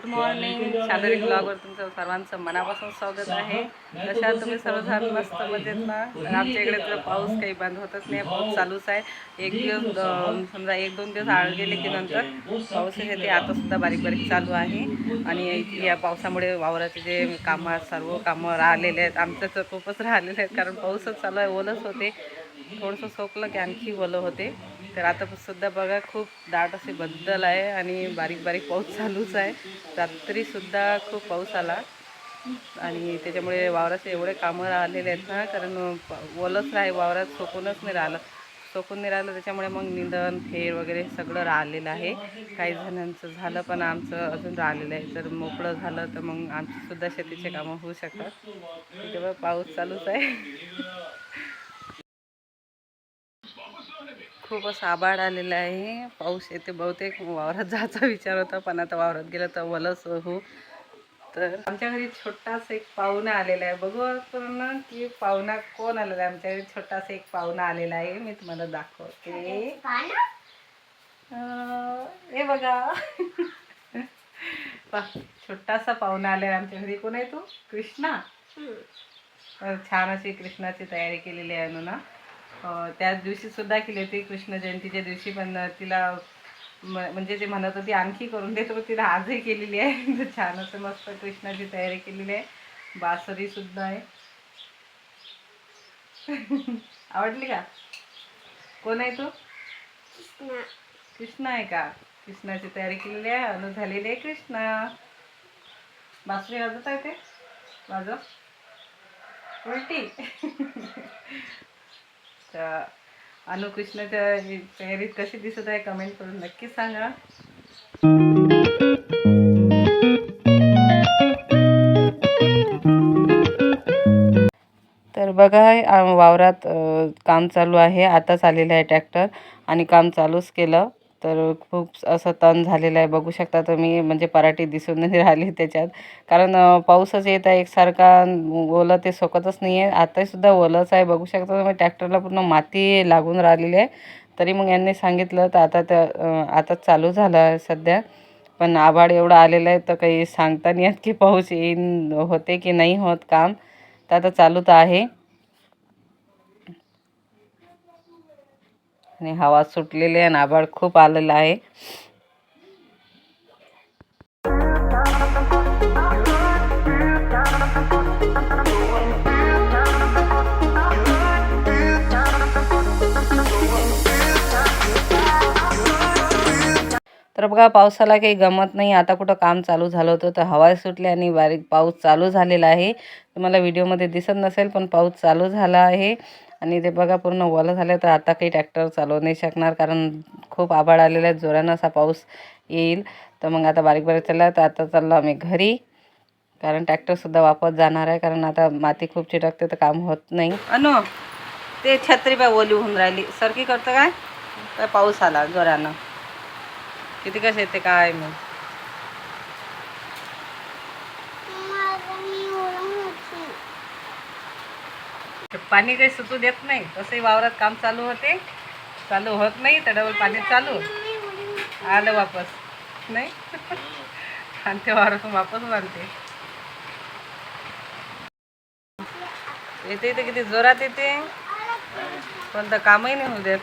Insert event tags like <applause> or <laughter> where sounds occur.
Good morning शालरी ब्लॉगवर तुमचं सर्वांचं मनापासून स्वागत आहे. तशा तुम्ही? सर्वजण मस्त मजेत ना? आमच्या इकडे तर पाऊस काही बंद होतच नाही पाऊस चालूच आहे. एक दिवस समजा एक दोन दिवस आळ गेले की नंतर पाऊस आहे ते आतासुद्धा बारीक बारीक चालू आहे. आणि या पावसामुळे वावराचे जे कामं सर्व कामं राहिलेले आहेत आमचं तर खूपच राहिलेले आहेत कारण पाऊसच चालू आहे ओलच होते. थोडंसं सोकलं की आणखी ओलं होते. तर आता सुद्धा बघा खूप दाट असे बद्दल आहे आणि बारीक बारीक पाऊस चालूच आहे. रात्रीसुद्धा खूप पाऊस आला. आणि त्याच्यामुळे वावराचे एवढे कामं राहिलेले आहेत ना कारण प- ओलंच वावरात सोकूनच नाही राहिलं. सोकून नाही राहिलं त्याच्यामुळे मग निंदन फेर वगैरे सगळं राहिलेलं आहे. काही जणांचं झालं पण आमचं अजून राहिलेलं आहे. जर मोकळं झालं तर मग आमचीसुद्धा शेतीचे कामं होऊ शकतात. तेव्हा पाऊस चालूच आहे. खूप असं आबाळ आलेलं आहे. पाऊस येते बहुतेक. वावरात जायचा विचार होता पण आता वावरात गेलं तर वलच हो. तर आमच्या घरी छोटासा एक पाहुणा आलेला आहे. बघू आपण की पाहुणा कोण आलेला आहे? आमच्या घरी छोटासा एक पाहुणा आलेला आहे. मी तुम्हाला दाखवते. हे बघा. पहा, छोटासा पाहुणा आलेला आहे आमच्या घरी. कोण आहे तो? कृष्णा? छान अशी कृष्णाची तयारी केलेली आहे अनुना त्याच दिवशी सुद्धा केली होती कृष्ण जयंतीच्या दिवशी पण तिला म्हणजे ते म्हणत होती आणखी करून दे तर तिला आजही केलेली आहे. <laughs> तर छान असं मस्त कृष्णाची तयारी केलेली आहे. बासरी सुद्धा आहे. <laughs> आवडली का? कोण आहे तो? कृष्ण. आहे का? कृष्णाची तयारी केलेली आहे. अनु झालेली आहे कृष्ण. बासरी वाजत आहे ते? वाजव. उलटी. <laughs> तर अनुकृष्णाच्या तयारीत कशी दिसत आहे कमेंट करून नक्की सांगा. तर बघा वावरात काम चालू आहे. आताच आलेलं आहे ट्रॅक्टर आणि काम चालूच केलं. तर खूप असं तण झालेलं आहे. बघू शकता तुम्ही म्हणजे पराठी दिसून नाही राहिली त्याच्यात. कारण पाऊसच येत आहे एकसारखा ओलं ते सोकतच नाही आहे आतासुद्धा ओलंच आहे. बघू शकता तुम्ही ट्रॅक्टरला पूर्ण माती लागून राहिलेली आहे. तरी मग यांनी सांगितलं तर आता त्या आता चालू झालं आहे सध्या. पण आभाळ एवढं आलेलं आहे तर काही सांगता नाही येत की पाऊस येईन होते की नाही होत काम. तर आता चालू तर आहे. आणि हवा सुटलेली आहे आणि आभाळ खूप आलेलं आहे. तर बघा पावसाला काही गमत नाही. आता कुठं काम चालू झालं होतं तर हवा सुटली आणि बारीक पाऊस चालू झालेला आहे. तुम्हाला व्हिडिओमध्ये दिसत नसेल पण पाऊस चालू झाला आहे. आणि ते बघा पूर्ण ओलं झालं तर आता काही ट्रॅक्टर चालवू नाही शकणार कारण खूप आभाळ आलेला आहे. जोरानं असा पाऊस येईल. तर मग आता बारीक बारीक चालला तर आता चाललो आम्ही घरी. कारण ट्रॅक्टरसुद्धा वापस जाणार आहे. कारण आता माती खूप चिटकते तर काम होत नाही. अनु ते छत्री बाय ओली होऊन राहिली. सरकी करतं काय? काय पाऊस आला जोरानं. किती कसे येते काय मग पाणी काही सुटू देत नाही. तसंही वावरात काम चालू होते. चालू होत नाही तर डबल पाणी चालू. आलं वापस. नाही? <laughs> आणि ते वावरातून वापस बांधते. येते इथे किती जोरात येते. पण तर कामही नाही होऊ देत.